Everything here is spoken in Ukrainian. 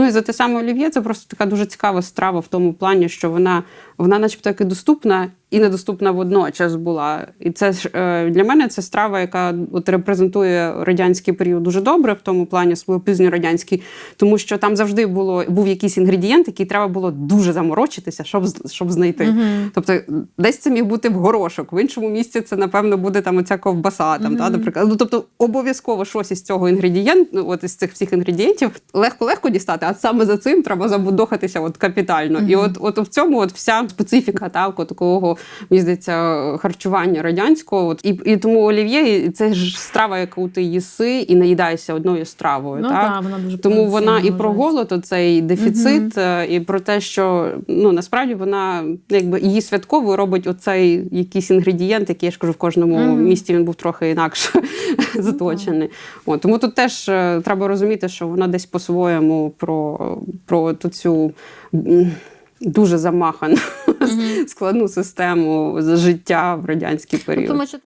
Ну і за те саме олів'є, це просто така дуже цікава страва в тому плані, що вона, вона начебто і доступна і недоступна водночас була. І це ж е, для мене це страва, яка от репрезентує радянський період дуже добре, в тому плані особливо пізньорадянський, тому що там завжди було був якийсь інгредієнт, який треба було дуже заморочитися, щоб щоб знайти. Тобто, десь це міг бути в горошок, в іншому місці це напевно буде там оця ковбаса. Там та наприклад. Ну тобто обов'язково щось із цього інгредієнту, от із цих всіх інгредієнтів легко легко дістати, а саме за цим треба забудохатися от капітально. І от, от в цьому от вся специфіка от такого мені здається харчування радянського. От і, і тому олів'є і це ж страва, яку ти їси і наїдаєшся одною стравою. Ну так? так, вона дуже Тому вона і про голод, оцей дефіцит, е, і про те, що ну насправді вона якби її святковою робить оцей якийсь інгредієнт, який я ж кажу, в кожному місті він був трохи інакше Ну, заточений. От, тому тут теж е, треба розуміти, що вона десь по-своєму про, про цю. Дуже замахану складну систему життя в радянський період. Тому ще